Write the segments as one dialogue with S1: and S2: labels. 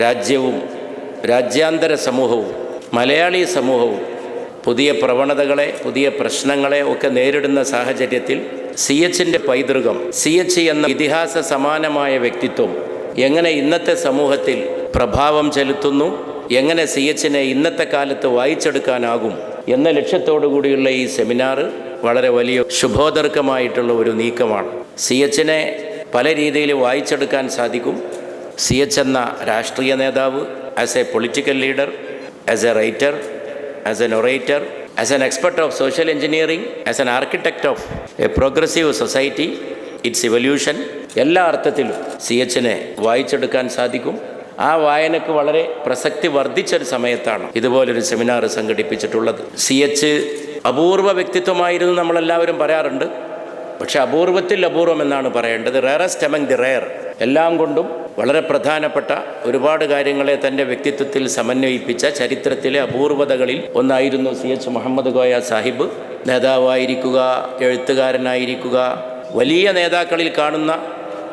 S1: രാജ്യവും രാജ്യാന്തര സമൂഹവും മലയാളി സമൂഹവും പുതിയ പ്രവണതകളെ പുതിയ പ്രശ്നങ്ങളെ ഒക്കെ നേരിടുന്ന സാഹചര്യത്തിൽ സി എച്ചിന്റെ പൈതൃകം സി എച്ച് എന്ന ഇതിഹാസ സമാനമായ വ്യക്തിത്വം എങ്ങനെ ഇന്നത്തെ സമൂഹത്തിൽ പ്രഭാവം ചെലുത്തുന്നു എങ്ങനെ സി എച്ചിനെ ഇന്നത്തെ കാലത്ത് വായിച്ചെടുക്കാനാകും എന്ന ലക്ഷ്യത്തോടു കൂടിയുള്ള ഈ സെമിനാർ വളരെ വലിയ ശുഭോദർക്കമായിട്ടുള്ള ഒരു നീക്കമാണ്. സി എച്ചിനെ പല രീതിയിൽ വായിച്ചെടുക്കാൻ സാധിക്കും. സി എച്ച് എന്ന രാഷ്ട്രീയ നേതാവ് as a political leader as a writer as an orator as an expert of social engineering as an architect of a progressive society its evolution എല്ലാ അർത്ഥത്തിലും സി എച്ചിനെ വായിച്ചെടുക്കാൻ സാധിക്കും. ആ വായനക്ക് വളരെ പ്രസക്തി വർദ്ധിച്ചൊരു സമയത്താണ് ഇതുപോലൊരു സെമിനാർ സംഘടിപ്പിച്ചിട്ടുള്ളത്. സി എച്ച് അപൂർവ വ്യക്തിത്വമായിരുന്നു നമ്മളെല്ലാവരും പറയാറുണ്ട്. പക്ഷെ അപൂർവത്തിൽ അപൂർവം എന്നാണ് പറയേണ്ടത്. റയറസ്റ്റ് എമംഗ് ദി റയർ എല്ലാം കൊണ്ടും വളരെ പ്രധാനപ്പെട്ട ഒരുപാട് കാര്യങ്ങളെ തന്റെ വ്യക്തിത്വത്തിൽ സമന്വയിപ്പിച്ച ചരിത്രത്തിലെ അപൂർവതകളിൽ ഒന്നായിരുന്നു സി എച്ച് മുഹമ്മദ് ഗോയ സാഹിബ്. നേതാവായിരിക്കുക എഴുത്തുകാരനായിരിക്കുക വലിയ നേതാക്കളിൽ കാണുന്ന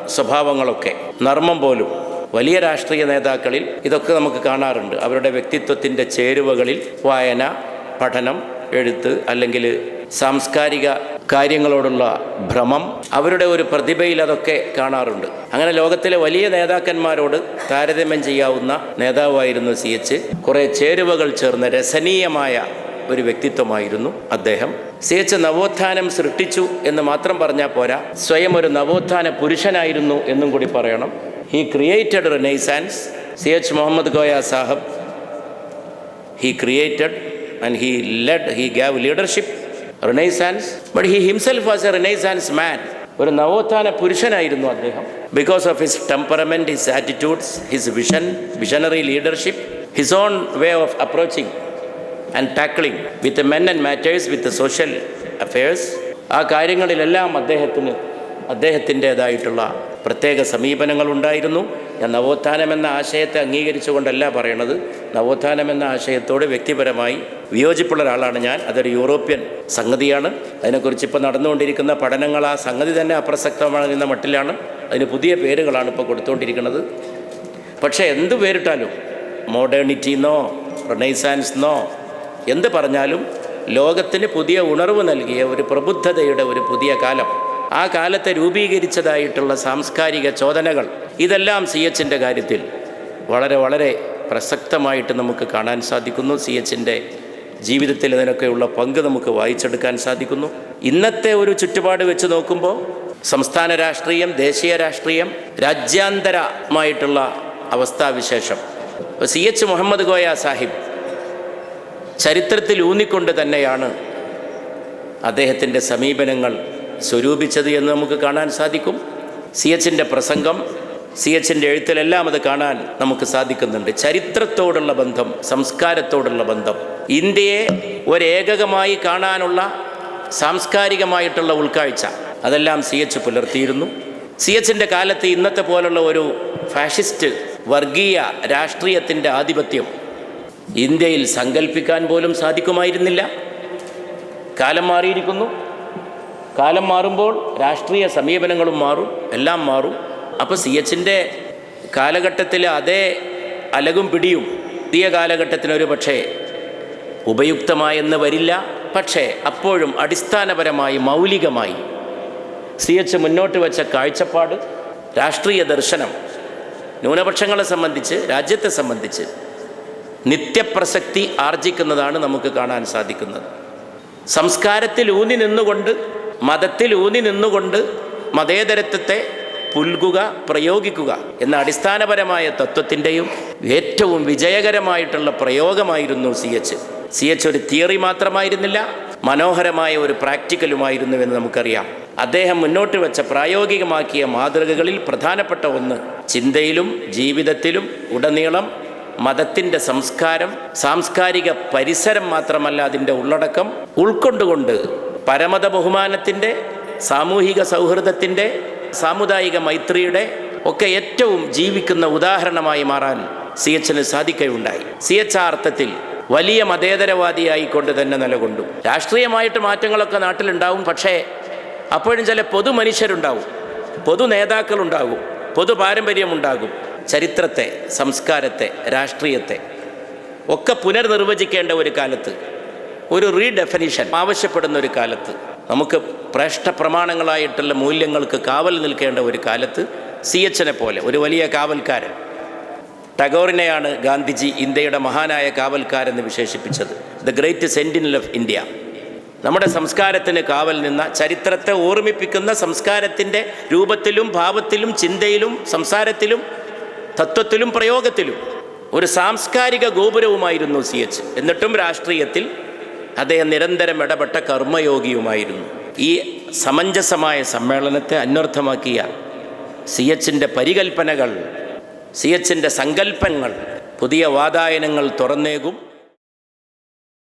S1: സ്വഭാവങ്ങളൊക്കെ നർമ്മം പോലും വലിയ രാഷ്ട്രീയ നേതാക്കളിൽ ഇതൊക്കെ നമുക്ക് കാണാറുണ്ട്. അവരുടെ വ്യക്തിത്വത്തിന്റെ ചേരുവകളിൽ വായന പഠനം എഴുത്ത് അല്ലെങ്കിൽ സാംസ്കാരിക കാര്യങ്ങളോടുള്ള ഭ്രമം അവരുടെ ഒരു പ്രതിഭയിൽ അതൊക്കെ കാണാറുണ്ട്. അങ്ങനെ ലോകത്തിലെ വലിയ നേതാക്കന്മാരോട് താരതമ്യം ചെയ്യാവുന്ന നേതാവായിരുന്നു സി എച്ച്. കുറേ ചേരുവകൾ ചേർന്ന രസനീയമായ ഒരു വ്യക്തിത്വമായിരുന്നു അദ്ദേഹം. സി എച്ച് നവോത്ഥാനം സൃഷ്ടിച്ചു എന്ന് മാത്രം പറഞ്ഞാൽ പോരാ. സ്വയം ഒരു നവോത്ഥാന പുരുഷനായിരുന്നു എന്നും കൂടി പറയണം. He created renaissance C H Muhammad Koya Sahib he created and he led he gave leadership, Renaissance, but he himself was a renaissance man ഒരു നവോത്ഥാന പുരുഷനായിരുന്നു അദ്ദേഹം. Because of his temperament his attitudes his vision visionary leadership his own way of approaching and tackling with men and matters with social affairs ആ കാര്യങ്ങളിലെല്ലാം അദ്ദേഹത്തിന് അദ്ദേഹത്തിന്റേതായിട്ടുള്ള പ്രത്യേക സമീപനങ്ങളുണ്ടായിരുന്നു. ഞാൻ നവോത്ഥാനം എന്ന ആശയത്തെ അംഗീകരിച്ചുകൊണ്ടല്ല പറയണത്. നവോത്ഥാനം എന്ന ആശയത്തോട് വ്യക്തിപരമായി വിയോജിപ്പുള്ള ഒരാളാണ് ഞാൻ. അതൊരു യൂറോപ്യൻ സംഗതിയാണ്. അതിനെക്കുറിച്ച് ഇപ്പോൾ നടന്നുകൊണ്ടിരിക്കുന്ന പഠനങ്ങൾ ആ സംഗതി തന്നെ അപ്രസക്തമാകുന്ന മട്ടിലാണ്. അതിന് പുതിയ പേരുകളാണ് ഇപ്പോൾ കൊടുത്തുകൊണ്ടിരിക്കുന്നത് പക്ഷേ എന്ത് പേരിട്ടാലും മോഡേണിറ്റി എന്നോ റൊണൈസാൻസ് എന്നോ എന്ത് പറഞ്ഞാലും ലോകത്തിന് പുതിയ ഉണർവ് നൽകിയ ഒരു പ്രബുദ്ധതയുടെ ഒരു പുതിയ കാലം. ആ കാലത്തെ രൂപീകരിച്ചതായിട്ടുള്ള സാംസ്കാരിക ചോദനകൾ ഇതെല്ലാം സി എച്ചിന്റെ കാര്യത്തിൽ വളരെ വളരെ പ്രസക്തമായിട്ട് നമുക്ക് കാണാൻ സാധിക്കുന്നു. സി എച്ചിന്റെ ജീവിതത്തിൽ ഇതിനൊക്കെയുള്ള പങ്ക് നമുക്ക് വായിച്ചെടുക്കാൻ സാധിക്കുന്നു. ഇന്നത്തെ ഒരു ചുറ്റുപാട് വെച്ച് നോക്കുമ്പോൾ സംസ്ഥാന രാഷ്ട്രീയം ദേശീയ രാഷ്ട്രീയം രാജ്യാന്തരമായിട്ടുള്ള അവസ്ഥാവിശേഷം സി എച്ച് മുഹമ്മദ് ഗോയ സാഹിബ് ചരിത്രത്തിൽ ഊന്നിക്കൊണ്ട് തന്നെയാണ് അദ്ദേഹത്തിന്റെ സമീപനങ്ങൾ സ്വരൂപിച്ചത് എന്ന് നമുക്ക് കാണാൻ സാധിക്കും. സി എച്ചിന്റെ പ്രസംഗം സി എച്ചിന്റെ എഴുത്തിലെല്ലാം അത് കാണാൻ നമുക്ക് സാധിക്കുന്നുണ്ട്. ചരിത്രത്തോടുള്ള ബന്ധം സംസ്കാരത്തോടുള്ള ബന്ധം. ഇന്ത്യയെ ഒരേകകമായി കാണാനുള്ള സാംസ്കാരികമായിട്ടുള്ള ഉൾക്കാഴ്ച. അതെല്ലാം സി എച്ച് പുലർത്തിയിരുന്നു. സി എച്ചിന്റെ കാലത്ത് ഇന്നത്തെ പോലുള്ള ഒരു ഫാഷിസ്റ്റ് വർഗീയ രാഷ്ട്രീയത്തിന്റെ ആധിപത്യം ഇന്ത്യയിൽ സങ്കല്പിക്കാൻ പോലും സാധിക്കുമായിരുന്നില്ല. കാലം മാറിയിരിക്കുന്നു. കാലം മാറുമ്പോൾ രാഷ്ട്രീയ സമീപനങ്ങളും മാറും എല്ലാം മാറും. അപ്പോൾ സി എച്ചിന്റെ കാലഘട്ടത്തിൽ അതേ അലകും പിടിയും പുതിയ കാലഘട്ടത്തിനൊരു പക്ഷേ ഉപയുക്തമായെന്ന് വരില്ല. പക്ഷേ അപ്പോഴും അടിസ്ഥാനപരമായി മൗലികമായി സി എച്ച് മുന്നോട്ട് വെച്ച കാഴ്ചപ്പാട് രാഷ്ട്രീയ ദർശനം ന്യൂനപക്ഷങ്ങളെ സംബന്ധിച്ച് രാജ്യത്തെ സംബന്ധിച്ച് നിത്യപ്രസക്തി ആർജിക്കുന്നതാണ് നമുക്ക് കാണാൻ സാധിക്കുന്നത്. സംസ്കാരത്തിൽ ഊന്നി നിന്നുകൊണ്ട് മതത്തിൽ ഊന്നി നിന്നുകൊണ്ട് മതേതരത്വത്തെ പുൽകുക പ്രയോഗിക്കുക എന്ന അടിസ്ഥാനപരമായ തത്വത്തിന്റെയും ഏറ്റവും വിജയകരമായിട്ടുള്ള പ്രയോഗമായിരുന്നു സി എച്ച്. സി എച്ച് ഒരു തിയറി മാത്രമായിരുന്നില്ല മനോഹരമായ ഒരു പ്രാക്ടിക്കലുമായിരുന്നുവെന്ന് നമുക്കറിയാം. അദ്ദേഹം മുന്നോട്ട് വെച്ച പ്രായോഗികമാക്കിയ മാതൃകകളിൽ പ്രധാനപ്പെട്ട ഒന്ന് ചിന്തയിലും ജീവിതത്തിലും ഉടനീളം മതത്തിന്റെ സംസ്കാരം സാംസ്കാരിക പരിസരം മാത്രമല്ല അതിന്റെ ഉള്ളടക്കം ഉൾക്കൊണ്ടുകൊണ്ട് പരമത ബഹുമാനത്തിന്റെ സാമൂഹിക സൗഹൃദത്തിന്റെ സാമുദായിക മൈത്രിയുടെ ഒക്കെ ഏറ്റവും ജീവിക്കുന്ന ഉദാഹരണമായി മാറാൻ സി എച്ചിന് സാധിക്കുകയുണ്ടായി സി എച്ച് ആ അർത്ഥത്തിൽ വലിയ മതേതരവാദിയായിക്കൊണ്ട് തന്നെ നിലകൊണ്ടു. രാഷ്ട്രീയമായിട്ട് മാറ്റങ്ങളൊക്കെ നാട്ടിലുണ്ടാവും പക്ഷേ അപ്പോഴും ചില പൊതു മനുഷ്യരുണ്ടാവും. പൊതു നേതാക്കളുണ്ടാകും പൊതു പാരമ്പര്യമുണ്ടാകും. ചരിത്രത്തെ സംസ്കാരത്തെ രാഷ്ട്രീയത്തെ ഒക്കെ പുനർനിർവചിക്കേണ്ട ഒരു കാലത്ത് ഒരു റീഡെഫിനിഷൻ ആവശ്യപ്പെടുന്ന ഒരു കാലത്ത്. നമുക്ക് പ്രേഷ്ട പ്രമാണങ്ങളായിട്ടുള്ള മൂല്യങ്ങൾക്ക് കാവൽ നിൽക്കേണ്ട ഒരു കാലത്ത് സി എച്ചിനെ പോലെ ഒരു വലിയ കാവൽക്കാരൻ. ടഗോറിനെയാണ് ഗാന്ധിജി ഇന്ത്യയുടെ മഹാനായ കാവൽക്കാരെന്ന് വിശേഷിപ്പിച്ചത്. The great sentinel of India നമ്മുടെ സംസ്കാരത്തിന് കാവൽ നിന്ന ചരിത്രത്തെ ഓർമ്മിപ്പിക്കുന്ന സംസ്കാരത്തിന്റെ രൂപത്തിലും ഭാവത്തിലും ചിന്തയിലും സംസാരത്തിലും തത്വത്തിലും പ്രയോഗത്തിലും ഒരു സാംസ്കാരിക ഗോപുരവുമായിരുന്നു സി എച്ച് എന്നിട്ടും രാഷ്ട്രീയത്തിൽ അദ്ദേഹം നിരന്തരം ഇടപെട്ട കർമ്മയോഗിയുമായിരുന്നു. ഈ സമഞ്ജസമായ സമ്മേളനത്തെ അന്വർത്ഥമാക്കിയ സി എച്ചിന്റെ പരികൽപ്പനകൾ സി എച്ചിന്റെ സങ്കല്പങ്ങൾ പുതിയ വാതായനങ്ങൾ തുറന്നേകും.